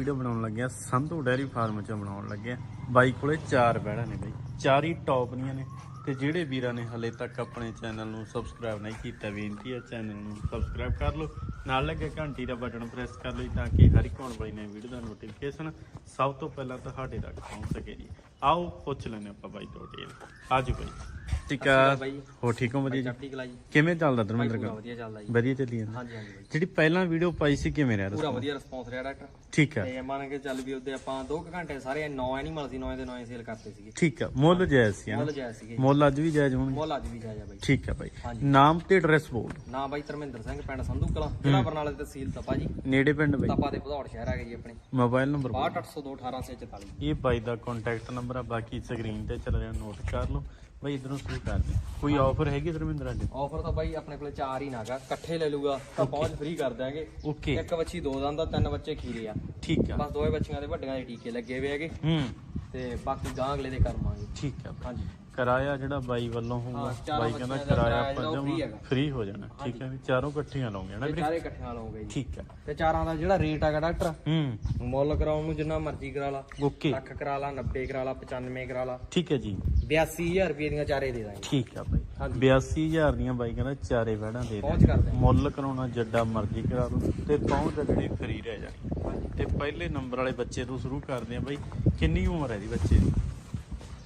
Video ਬਣਾਉਣ ਲੱਗਿਆ, Sandhu dairy farm ਚ ਬਣਾਉਣ ਲੱਗਿਆ। ਬਾਈ ਕੋਲੇ ਚਾਰ ਬੈੜਾਂ ਨੇ ਬਾਈ, ਚਾਰ ਹੀ ਟੌਪ ਦੀਆਂ ਨੇ। ਤੇ ਜਿਹੜੇ ਵੀਰਾਂ ਨੇ ਹਲੇ ਤੱਕ ਆਪਣੇ ਚੈਨਲ ਨੂੰ ਸਬਸਕ੍ਰਾਈਬ ਨਹੀਂ ਕੀਤਾ, ਬੇਨਤੀ ਹੈ ਚੈਨਲ ਨੂੰ ਸਬਸਕ੍ਰਾਈਬ ਕਰ ਲਓ। ਨਾਲ ਲੱਗੇ ਘੰਟੀ ਦਾ ਬਟਨ ਪ੍ਰੈਸ ਕਰ ਲਓ ਤਾਂ ਕਿ ਹਰ ਇੱਕ ਆਉਣ ਵਾਲੀ ਨਵੀਂ ਵੀਡੀਓ ਦਾ ਨੋਟੀਫਿਕੇਸ਼ਨ ਸਭ ਤੋਂ ਪਹਿਲਾਂ ਤੁਹਾਡੇ ਤੱਕ ਪਹੁੰਚ ਸਕੇ ਜੀ। ਆਓ, ਪੁੱਛ ਲੈਣੇ ਆਪਾਂ ਬਾਈ ਤੋਂ ਡਿਟੇਲ ਆਜੋ ਬਾਈ। ਠੀਕ ਆ। ਬਾਈ। ਹੋ ਠੀਕ ਹੋ? ਵਧੀਆ ਜੀ? ਚੜ੍ਹਦੀ ਕਲਾ ਜੀ। ਕਿਵੇਂ ਚੱਲਦਾ ਧਰਮਿੰਦਰ ਪੂਰਾ ਕੰਮ ਵਧੀਆ ਚੱਲਦਾ ਜੀ। ਵਧੀਆ ਚੱਲੀ ਜਾਂਦਾ। ਹਾਂਜੀ ਹਾਂਜੀ। ਬਾਈ ਜਿਹੜੀ ਪਹਿਲਾਂ ਵੀਡੀਓ ਪਾਈ ਸੀ ਕਿਵੇਂ ਰਿਹਾ ਪੂਰਾ ਦੱਸੋ ਵਧੀਆ ਰਿਸਪੌਂਸ ਰਿਹਾ ਡਾਕਟਰ। ਠੀਕ ਆ। ਤੇ ਮੰਨ ਕੇ ਚੱਲ ਵੀ ਉਹਦੇ ਆਪਾਂ 2 ਘੰਟੇ ਸਾਰੇ 9 ਐਨੀਮਲ ਸੀ 9 ਦੇ 9 ਸੇਲ ਕਰਤੇ ਸੀਗੇ। ਠੀਕ ਆ। ਮੁੱਲ ਜਾਇਜ਼ ਸੀ ਮੁੱਲ ਜਾਇਆ ਸੀਗੇ ਮੁੱਲ ਅੱਜ ਵੀ ਜਾਇਜ਼ ਹੋਣਗੇ? ਮੁੱਲ ਅੱਜ ਵੀ ਜਾਇਆ ਬਾਈ। ਠੀਕ ਆ ਬਾਈ। ਹਾਂਜੀ। ਨਾਮ ਤੇ ਐਡਰੈਸ ਬੋਲ। ਦਿਓ। ਨਾ ਬਾਈ ਧਰਮਿੰਦਰ ਸਿੰਘ ਪਿੰਡ ਸੰਧੂ ਕਲਾਂ ਜ਼ਿਲ੍ਹਾ ਬਰਨਾਲਾ ਦੀ ਤਹਿਸੀਲ ਤਪਾ ਜੀ। ਨੇੜੇ ਪਿੰਡ ਬਾਈ। ਤਪਾ ਦੇ ਭਦੌੜ ਸ਼ਹਿਰ ਹੈਗਾ ਜੀ ਆਪਣੇ। ਮੋਬਾਈਲ ਨੰਬਰ 62802 1844 ਇਹ ਬਾਈ ਦਾ ਕੰਟੈਕਟ ਨੰਬਰ ਆ ਬਾਕੀ ਸਕਰੀਨ ਤੇ ਚੱਲ ਰਿਹਾ ਨੋਟ ਕਰ ਲਓ। ਬਾਈ ਇਧਰੋਂ ਸ਼ੁਰੂ ਕਰਦੇ। ਕੋਈ ਆਫਰ ਹੈਗੀ ਧਰਮਿੰਦਰ ਅੱਜ ਆਫਰ ਤਾਂ ਬਾਈ ਆਪਣੇ ਕੋਲੇ ਚਾਰ ਹੀ ਨਾਗਾ ਇਕੱਠੇ ਲੈ ਲੂਗਾ ਤਾਂ ਪਹੁੰਚ ਫ੍ਰੀ ਕਰ ਦਿਆਂਗੇ। ਓਕੇ ਇੱਕ ਬੱਚੀ ਦੋ ਦੰਦ ਦਾ ਤਿੰਨ ਬੱਚੇ ਖੀਰੇ ਆ। ਠੀਕ ਆ। ਬਸ ਦੋਵੇਂ ਬੱਚੀਆਂ ਦੇ ਵੱਡੀਆਂ ਦੇ ਟੀਕੇ ਲੱਗੇ ਹੋਏ ਹੈਗੇ। ਹੂੰ। ਤੇ ਬਾਕੀ ਗਾਂ ਅਗਲੇ ਦੇ ਕਰਮਾਂਗੇ ਠੀਕ ਬਾਈ। ਹਾਂਜੀ। ਕਿਰਾਇਆ ਜਿਹੜਾ ਬਾਈ ਵੱਲੋਂ ਹੋਊਗਾ ਹਾਂ, ਚਾਰਾਂ ਬਾਈ ਕਹਿੰਦਾ ਬੱਚਿਆਂ ਦਾ ਕਿਰਾਇਆ ਕਿਰਾਇਆ ਜਿਹੜਾ ਉਹ free ਆਪਾਂ ਹੈਗਾ। ਫ੍ਰੀ ਹੋ ਜਾਣਾ। ਠੀਕ ਹੈ ਵੀ ਚਾਰੋਂ ਇਕੱਠੀਆਂ ਲਾਉਂਗੇ ਨਾ ਤੇ ਵੀਰੇ? ਚਾਰੇ ਇਕੱਠਿਆਂ ਲਓਗੇ ਜੀ। ਠੀਕ ਆ ਤੇ ਚਾਰਾਂ ਦਾ ਜਿਹੜਾ ਰੇਟ ਹੈਗਾ ਡਾਕਟਰ ਹੂੰ। ਮੁੱਲ ਕਰਾਉਣ ਨੂੰ ਜਿੰਨਾ ਮਰਜ਼ੀ ਕਰਾ ਲਾ। ਓਕੇ। ਲੱਖ ਕਰਾ ਲਾ 90 ਕਰਾ ਲਾ 95 ਕਰਾ ਲਾ। ਠੀਕ ਹੈ ਜੀ। 82000 ਰੁਪਏ ਦੀਆਂ ਚਾਰੇ ਦੇ ਦਾਂਗੇ। ਠੀਕ ਆ ਬਾਈ ਹਾਂਜੀ। 82000 ਦੀਆਂ ਬਾਈ ਕਹਿੰਦਾ ਚਾਰੇ ਵਹਿੜਾਂ ਦੇ ਪਹੁੰਚ ਕਰਦੇ ਹਾਂ। ਮੁੱਲ ਕਰਾਉਣਾ ਜੱਡਾ ਮਰਜ਼ੀ ਕਰਾ ਲਓ। ਤੇ ਪਹੁੰਚ ਜਿਹੜੀ ਫਰੀ ਰਹਿ ਜਾਣੀ। ਤੇ ਪਹਿਲੇ ਨੰਬਰ ਵਾਲੇ ਬੱਚੇ ਤੋਂ ਸ਼ੁਰੂ ਕਰਦੇ ਆ ਬਾਈ। ਕਿੰਨੀ ਉਮਰ ਹੈ ਦੀ ਬੱਚੇ ਦੀ?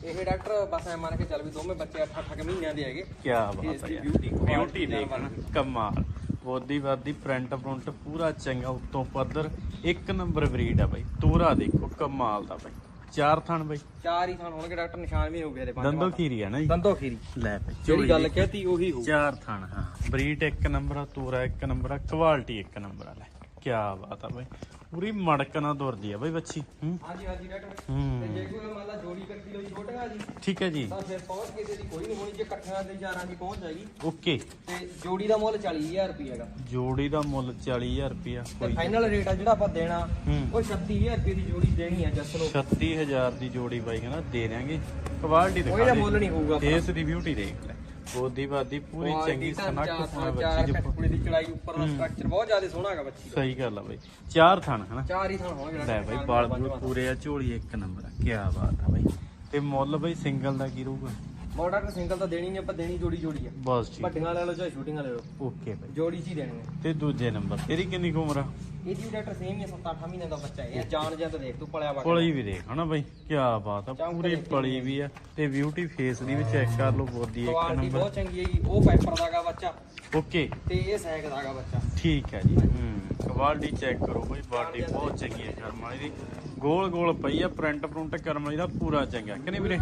ਇਹ ਡਾਕਟਰ ਬਸ ਐ ਮੰਨ ਕੇ ਚੱਲ ਵੀ ਦੋਵੇਂ ਬੱਚੇ 8-8 ਮਹੀਨਿਆਂ ਦੇ ਹੈਗੇ। ਕੀ ਬਾਤ ਹੈ ਦੀ ਬਿਊਟੀ quality ਦੇਖ ਕਮਾਲ। ਬੋਦੀ ਵਾਦੀ ਪ੍ਰਿੰਟ ਪ੍ਰਿੰਟ ਪੂਰਾ ਚੰਗਾ ਉੱਤੋਂ ਪੱਧਰ। ਇੱਕ ਨੰਬਰ ਬਰੀਡ ਆ ਬਾਈ। ਤੂਰਾ ਦੇਖੋ ਕਮਾਲ ਦਾ ਬਾਈ। ਚਾਰ ਥਣ ਬਾਈ। ਚਾਰ ਹੀ ਥਾਂ ਹੋਣਗੇ ਡਾਕਟਰ ਨਿਸ਼ਾਨ ਵੀ ਹੋ ਗਏ ਇਹਦੇ ਪੰਜ ਦੰਦੋ ਖੀਰੀ ਆ ਨਾ ਜੀ। ਦੰਦੋ ਖੀਰੀ। ਲੈ ਬਾਈ ਜਿਹੜੀ ਗੱਲ। ਕਹਤੀ ਉਹੀ ਹੋਊ। ਚਾਰ ਥਣ ਹਾਂ। ਬਰੀਡ ਇੱਕ ਨੰਬਰ ਆ ਤੂਰਾ ਇੱਕ ਨੰਬਰ ਆ ਕੁਆਲਿਟੀ ਇੱਕ ਨੰਬਰ ਆ ਲੈ। ਕੀ ਬਾਤ ਆ ਬਾਈ। ਪੂਰੀ ਮੜਕ ਨਾਲ ਦੁਰਦੀ ਆ ਬਾਈ ਬੱਚੀ ਹੂੰ। ਹਾਂਜੀ ਹਾਂਜੀ ਡਾਕਟਰ। ਤੇ ਹੂੰ ਜੇ ਕੋਈ ਮੰਨ ਲਾ ਜੋੜੀ ਕੱਟੀ ਲਈ ਛੋਟੀਆਂ ਜੀ ਠੀਕ ਹੈ ਜੀ। ਤਾਂ ਫਿਰ ਪਹੁੰਚ ਕੇ ਤੇ ਦੀ ਕੋਈ ਨਹੀਂ ਹੋਣੀ ਜੇ ਇਕੱਠਿਆਂ ਦੇ ਚਾਰਾਂ ਦੀ ਪਹੁੰਚ ਜਾਏਗੀ। ਓਕੇ। ਤੇ ਜੋੜੀ ਦਾ ਮੁੱਲ 40000 ਰੁਪਏ ਹੈਗਾ। ਜੋੜੀ ਦਾ ਮੁੱਲ 40000 ਰੁਪਿਆ ਤੇ ਕੋਈ ਫਾਈਨਲ ਰੇਟ ਆ ਜਿਹੜਾ ਆਪਾਂ ਦੇਣਾ ਹੂੰ। ਉਹ 36000 ਰੁਪਏ ਦੀ ਜੋੜੀ ਦੇਣੀ ਆ ਜਸ ਨੂੰ। 36000 ਦੀ ਜੋੜੀ ਬਾਈ ਕਹਿੰਦਾ ਦੇ ਦਿਆਂਗੇ। ਕੁਆਲਿਟੀ ਕੋਈ ਦਿਖਾ ਦਾ। ਦੇ ਮੁੱਲ ਨਹੀਂ ਹੋਊਗਾ ਆਪਣਾ। ਫੇਸ ਦੀ ਬਿਊਟੀ ਦੇਖ ਲੈ। ਬੋਦੀ ਬਾਦੀ ਪੂਰੀ ਚੰਗੀ ਸਨਕ ਪੂਰਾ ਬੱਚੀ ਦੀ ਕੁੜੀ ਦੀ ਚੜਾਈ ਉੱਪਰ ਦਾ ਸਟਰਕਚਰ ਬਹੁਤ ਜ਼ਿਆਦਾ ਸੋਹਣਾ ਹੈਗਾ ਬੱਚੀ ਦਾ। ਸਹੀ ਗੱਲ ਆ ਬਾਈ। ਚਾਰ ਥਣ ਹਨਾ? ਚਾਰ ਹੀ ਥਾਂ ਹੋਣਗੇ ਲੈ ਬਾਈ ਬਾਲ ਬੂਲ ਪੂਰੇ ਆ ਝੋਲੀ ਇੱਕ ਨੰਬਰ ਆ। ਕੀ ਬਾਤ ਆ ਬਾਈ। ਤੇ ਮੁੱਲ ਬਾਈ ਸਿੰਗਲ ਦਾ ਕੀ ਰਹੂਗਾ? ਮਾਡਲ ਸਿੰਗਲ ਤਾਂ ਦੇਣੀ ਨਹੀਂ ਆਪਾਂ ਦੇਣੀ ਜੋੜੀ ਜੋੜੀ ਆ। ਬਸ ਠੀਕ। ਵੱਡੀਆਂ ਲੈ ਲਓ ਚਾਹੇ ਛੋਟੀਆਂ ਲੈ ਲਓ। ਓਕੇ ਬਾਈ। ਜੋੜੀ ਚ ਹੀ ਦੇਣੀ ਆ। ਤੇ ਦੂਜੇ ਨੰਬਰ ਤੇਰੀ ਕਿੰਨੀ ਕੁ ਉਮਰ ਆ? ਇਹ ਜੀ ਡਾਕਟਰ ਸੇਮ ਹੀ 7-8 ਮਹੀਨੇ ਦਾ ਬੱਚਾ ਹੈ ਜਾਣ ਜਾਂ ਤਾਂ ਦੇਖ ਤੂੰ ਪਲਿਆ ਵਾ ਪਲੀ ਵੀ ਦੇਖ ਹਨਾ ਬਾਈ? ਕੀ ਬਾਤ ਆ ਪੂਰੀ ਦੇਖੀ ਪਲੀ ਵੀ ਆ ਤੇ ਬਿਊਟੀ ਫੇਸ ਦੀ ਵੀ ਚੈੱਕ ਕਰ ਲਓ ਬੋਦੀ ਇੱਕ ਕੁਆਲਿਟੀ ਨੰਬਰ ਬਹੁਤ ਚੰਗੀ ਹੈਗੀ ਉਹ ਪੈਪਰ ਦਾਗਾ ਬੱਚਾ। ਓਕੇ। ਤੇ ਇਹ ਸੈਕ ਦਾਗਾ ਬੱਚਾ। ਠੀਕ ਹੈ ਜੀ ਹੂੰ ਕੁਆਲਿਟੀ ਚੈੱਕ ਕਰੋ ਬਈ ਬਾਡੀ ਬਹੁਤ ਚੰਗੀ ਹੈ ਕਰਮ ਵਾਲੀ ਦੀ। ਗੋਲ ਗੋਲ ਪਈ ਆ ਪ੍ਰਿੰਟ ਪ੍ਰਿੰਟ ਕਰਮ ਵਾਲੀ ਦਾ ਪੂਰਾ ਚੰਗਾ ਕਿ ਨਹੀਂ ਵੀਰੇ?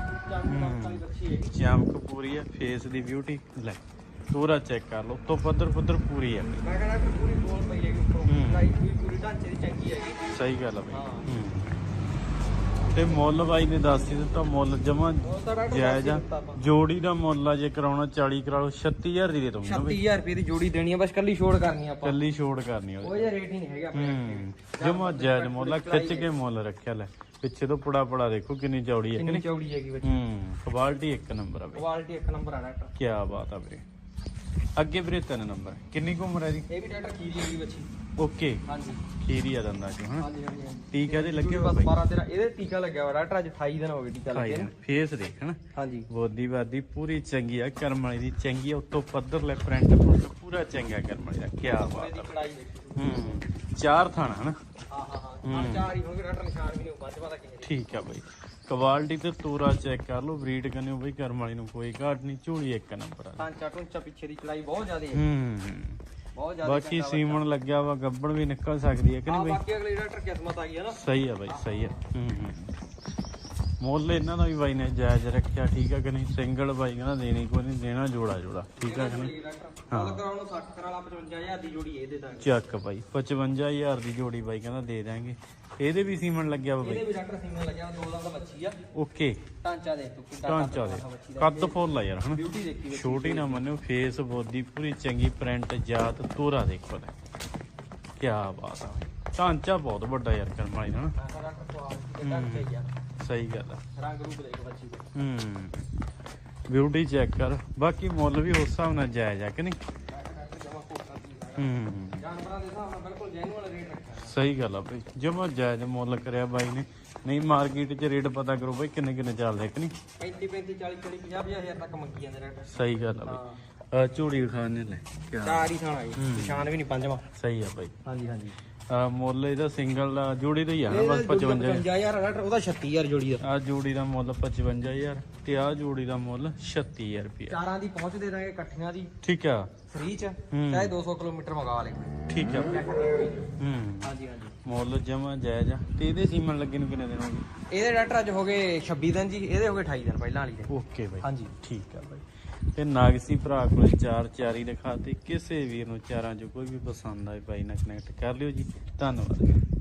ਚਮਕ ਪੂਰੀ ਆ ਫੇਸ ਦੀ ਬਿਊਟੀ ਲੈ ਪੂਰਾ ਚੈੱਕ ਕਰ ਲਓ ਤੋਂ ਪੱਧਰ ਪੱਧਰ ਪੂਰੀ ਆ। ਮੈਂ ਕਹਿੰਦਾ ਕਿ ਪੂਰੀ ਗੋਲ ਪਈ ਹੈਗੀ। ਉੱਪਰੋਂ ਹੂੰ। ਲਾਈਟ ਵੀ ਪੂਰੀ ਢਾਂਚੇ ਦੀ ਚੰਗੀ ਹੈਗੀ। ਸਹੀ ਗੱਲ ਆ ਬਈ। ਹਾਂ। ਹੂੰ। ਤੇ ਮੁੱਲ ਬਾਈ ਨੇ ਦੱਸ ਹੀ ਦਿੱਤਾ ਮੁੱਲ ਜਮਾ ਉਹ ਤਾਂ ਡਾਕਟਰ ਜਾਇਜ਼ ਆ। ਦੱਸ ਹੀ ਦਿੱਤਾ ਆਪਾਂ। ਜੋੜੀ ਦਾ ਮੁੱਲ ਆ ਜੇ ਕਰਾਉਣਾ 40 ਕਰਾ ਲਓ 36000 ਦੀ ਦੇ ਦਊਂਗਾ ਬਈ। 36000 ਰੁਪਏ ਦੀ ਜੋੜੀ ਦੇਣੀ ਆ ਬਸ ਕੱਲੀ ਛੋੜ ਕਰਨੀ ਆ ਆਪਾਂ। ਕੱਲੀ ਛੋੜ ਕਰਨੀ ਉਹ ਉਹਦੇ ਜਿਹਾ ਰੇਟ ਹੀ ਨਹੀਂ ਹੈਗਾ ਆਪਣੇ ਹੂੰ। ਜਮਾ ਜਾਇਜ਼ ਮੁੱਲ ਆ, ਖਿੱਚ ਕੇ ਮੁੱਲ ਰੱਖਿਆ ਲੈ। ਪਿੱਛੇ ਤੋਂ ਪੜਾ ਪੜਾ ਦੇਖੋ ਕਿੰਨੀ ਚੌੜੀ ਹੈ ਕਿ ਕਿੰਨੀ ਚੌੜੀ ਹੈਗੀ ਬੱਚੀ। ਹੂੰ। ਕੁਆਲਿਟੀ ਇੱਕ ਨੰਬਰ ਆ ਬਈ। ਕੁਆਲਿਟੀ ਇੱਕ ਨੰਬਰ ਆ ਡਾਕਟਰ ਕੀ ਬਾਤ ਆ ਵੀਰੇ ਅੱਗੇ ਵੀਰੇ ਤਿੰਨ ਨੰਬਰ ਕਿੰਨੀ ਕੁ ਉਮਰ ਹੈ ਦੀ ਇਹ ਵੀ ਡਾਕਟਰ ਖੀਰੀ ਹੈਗੀ ਬੱਚੀ। ਓਕੇ। ਹਾਂਜੀ। ਖੀਰੀ ਆ ਦੰਦਾ ਚ ਹਨਾ? ਹਾਂਜੀ ਹਾਂਜੀ ਹਾਂਜੀ। ਟੀਕਾ ਦੇ ਲੱਗੇ ਬਸ ਹੋਏ 12 13 ਇਹਦੇ ਟੀਕਾ ਲੱਗਿਆ ਵਾ ਡਾਕਟਰ ਅੱਜ 28 ਦਿਨ ਹੋ ਗਏ ਟੀਕਾ ਲੱਗੇ ਨੂੰ। ਫੇਸ ਦੇਖ ਹਨਾ? ਹਾਂਜੀ। ਬੋਦੀ ਬਾਦੀ ਪੂਰੀ ਚੰਗੀ ਆ ਕਰਮ ਵਾਲੀ ਦੀ ਚੰਗੀ ਆ ਉੱਤੋਂ ਪੱਧਰ ਲੈ ਪ੍ਰਿੰਟ ਪੂਰਾ ਚੰਗਾ ਕਰਮ ਵਾਲੀ ਦਾ ਕੀ ਬਾਤ ਇਹਦੀ ਆ ਕੜਾਈ ਦੇਖੋ। ਹੂੰ ਚਾਰ ਥਾਣਾ ਹਨਾ? ਹਾਂ ਹਾਂ ਹਾਂ। ਆਹ ਚਾਰ ਹੀ ਹੋਣਗੇ ਡਾਕਟਰ ਨਿਸ਼ਾਨ ਵੀ ਨਹੀਂ ਬਾਅਦ ਪਤਾ ਕਿੰਨੇ ਠੀਕ ਆ ਬਾਈ। ਕੁਆਲਿਟੀ ਤੇ ਤੂਰਾ ਚੈੱਕ ਕਰ ਲਓ ਬਰੀਡ ਕਰਨਿਓ ਬਈ ਕਰਮ ਵਾਲੀ ਨੂੰ ਕੋਈ ਘਾਟ ਨਹੀਂ ਝੋਲੀ ਇੱਕ ਨੰਬਰ ਆ। ਟਾਂਚਾ ਟੁੰਚਾ ਪਿੱਛੇ ਦੀ ਚੜਾਈ ਬਹੁਤ ਜ਼ਿਆਦਾ ਹੈ ਹੂੰ। ਬਹੁਤ ਜ਼ਿਆਦਾ ਬਾਕੀ ਸੀਮਨ ਲੱਗਿਆ। ਵਾ ਗੱਬਣ ਵੀ ਨਿਕਲ ਸਕਦੀ ਹੈ ਕਿ ਹਾਂ ਨਹੀਂ ਬਈ? ਬਾਕੀ ਅਗਲੀ ਡਾਕਟਰ ਕਿਸਮਤ ਆ ਗਈ ਹੈ ਨਾ। ਸਹੀ ਆ ਬਾਈ ਸਹੀ ਆ ਹੂੰ ਹੂੰ। ਮੁੱਲ ਇਹਨਾਂ ਦਾ ਵੀ ਬਾਈ ਨੇ ਜਾਇਜ਼ ਰੱਖਿਆ ਠੀਕ ਆ ਕਿ ਨਹੀਂ? ਸਿੰਗਲ ਬਾਈ ਕਹਿੰਦਾ ਦੇਣੀ ਕੋਈ ਨਹੀਂ ਦੇਣਾ ਜੋੜਾ ਜੋੜਾ ਠੀਕ ਆ ਕਿ ਨਹੀਂ? ਗੱਲ ਕਰਾਉਣ ਨੂੰ 60 ਕਰਾ ਲਾ 55000 ਦੀ ਜੋੜੀ ਇਹ ਦੇ ਦਾਂਗੇ ਚੱਕ ਬਾਈ 55000 ਦੀ ਜੋੜੀ ਬਾਈ ਕਹਿੰਦਾ ਦੇ ਦਾਂਗੇ ਇਹਦੇ ਵੀ ਸੀਮਨ ਲੱਗਿਆ ਵਾ ਇਹਦੇ ਬਾਈ ਵੀ ਡਾਕਟਰ ਸਿੰਗਲ ਲੱਗਿਆ ਦੋ ਦਾ ਬੱਚੀ ਆ। ਓਕੇ। ਟਾਂਚਾ ਦੇਖ ਤੂੰ ਢਾਂਚਾ ਦੇ। ਕੱਦ ਫੁੱਲ ਆ ਯਾਰ ਵਿੱਚ ਛੋਟੀ ਨਾ ਮੰਨਿਓ ਫੇਸ ਬੋਦੀ ਪੂਰੀ ਚੰਗੀ ਪ੍ਰਿੰਟ ਜਾਤ ਤੋਰਾ ਦੇਖੋ ਲੈ ਕੀ ਬਾਤ ਆ ਢਾਂਚਾ ਬਹੁਤ ਵੱਡਾ ਯਾਰ ਕਰਮ ਵਾਲੀ ਦਾ ਨਾ। ਸਹੀ ਗੱਲ ਆ। ਰੰਗ ਰੂਪ ਦੇਖ ਬੱਚੀ ਦਾ। ਹੂੰ ਬਿਊਟੀ ਚੈੱਕ ਕਰ। ਬਾਕੀ ਮੁੱਲ ਵੀ ਉਸ ਹਿਸਾਬ ਨਾਲ ਜਾਇਜ਼ ਆ ਕਿ ਨਹੀਂ? ਡਾਕਟਰ ਜਮਾ ਕੋਟਾ ਦੀ ਹੂੰ। ਜਾਨਵਰਾਂ ਦੇ ਹਿਸਾਬ ਨਾਲ ਬਿਲਕੁਲ ਜੈਨੂਅਲ ਰੇਟ ਰੱਖਿਆ। ਸਹੀ ਗੱਲ ਆ ਬਈ। ਜਮਾ ਜਾਇਜ਼ ਮੁੱਲ ਕਰਿਆ ਬਾਈ ਨੇ। ਨਹੀਂ ਮਾਰਕੀਟ 'ਚ ਰੇਟ ਪਤਾ ਕਰੋ ਬਈ ਕਿੰਨੇ ਕਿੰਨੇ ਚੱਲਦੇ ਕਿ ਨਹੀਂ? 35 35 40 40 50 50 ਹਜ਼ਾਰ ਤੱਕ ਮੰਗੀ ਜਾਂਦੇ ਰੇਟ। ਸਹੀ ਗੱਲ ਆ ਆ ਝੂੜੀ ਖਾਣੇ ਲੈ ਚਾਰ ਹੀ ਥਾਣਾ ਜੀ। ਨਿਸ਼ਾਨ ਵੀ ਨਹੀਂ ਪੰਜਵਾਂ। ਸਹੀ ਆ ਬਾਈ। ਹਾਂਜੀ ਹਾਂਜੀ। ਆ ਮੁੱਲ ਇਹਦਾ ਸਿੰਗਲ ਦਾ ਜੋੜੀ ਦਾ ਹੀ ਆ ਨਾ ਬਸ 55 55000 ਰੇਟ ਉਹਦਾ 36000 ਜੋੜੀ ਦਾ। ਆ ਜੋੜੀ ਦਾ ਮੁੱਲ 55000 ਤੇ ਆ ਜੋੜੀ ਦਾ ਮੁੱਲ 36000 ਰੁਪਏ ਚਾਰਾਂ ਦੀ ਪਹੁੰਚ ਦੇ ਦਾਂਗੇ ਇਕੱਠੀਆਂ ਦੀ। ਠੀਕ ਆ। ਫ੍ਰੀ ਚ। ਚਾਹੇ 200 ਕਿਲੋਮੀਟਰ ਮੰਗਾ ਲੇ। ਠੀਕ ਆ। ਹੂੰ। ਹਾਂਜੀ ਹਾਂਜੀ। ਮੁੱਲ ਜਮਾ ਜਾਇਜ਼ ਆ। ਤੇ ਇਹਦੇ ਸੀਮਨ ਲੱਗੇ ਨੂੰ ਕਿੰਨੇ ਦਿਨ ਹੋ ਗਏ? ਇਹਦੇ ਡਾਕਟਰ ਅੱਜ ਹੋ ਗਏ 26 ਦਿਨ ਜੀ ਇਹਦੇ ਹੋ ਗਏ 28 ਦਿਨ ਪਹਿਲਾਂ ਵਾਲੀ ਦੇ। ਓਕੇ ਬਾਈ। ਹਾਂਜੀ। ਠੀਕ ਆ ਬਾਈ। ਤੇ ਨਾਗਸੀ ਭਰਾ ਕੋਲ ਚਾਰ ਚਾਰੀ ਦਿਖਾਤੇ ਕਿਸੇ ਵੀਰ ਨੂੰ ਚਾਰਾਂ ਚੋਂ ਕੋਈ ਵੀ ਪਸੰਦ ਆਏ ਬਾਈ ਨਾਲ ਕਨੈਕਟ ਕਰ ਲਿਓ ਜੀ। ਧੰਨਵਾਦ।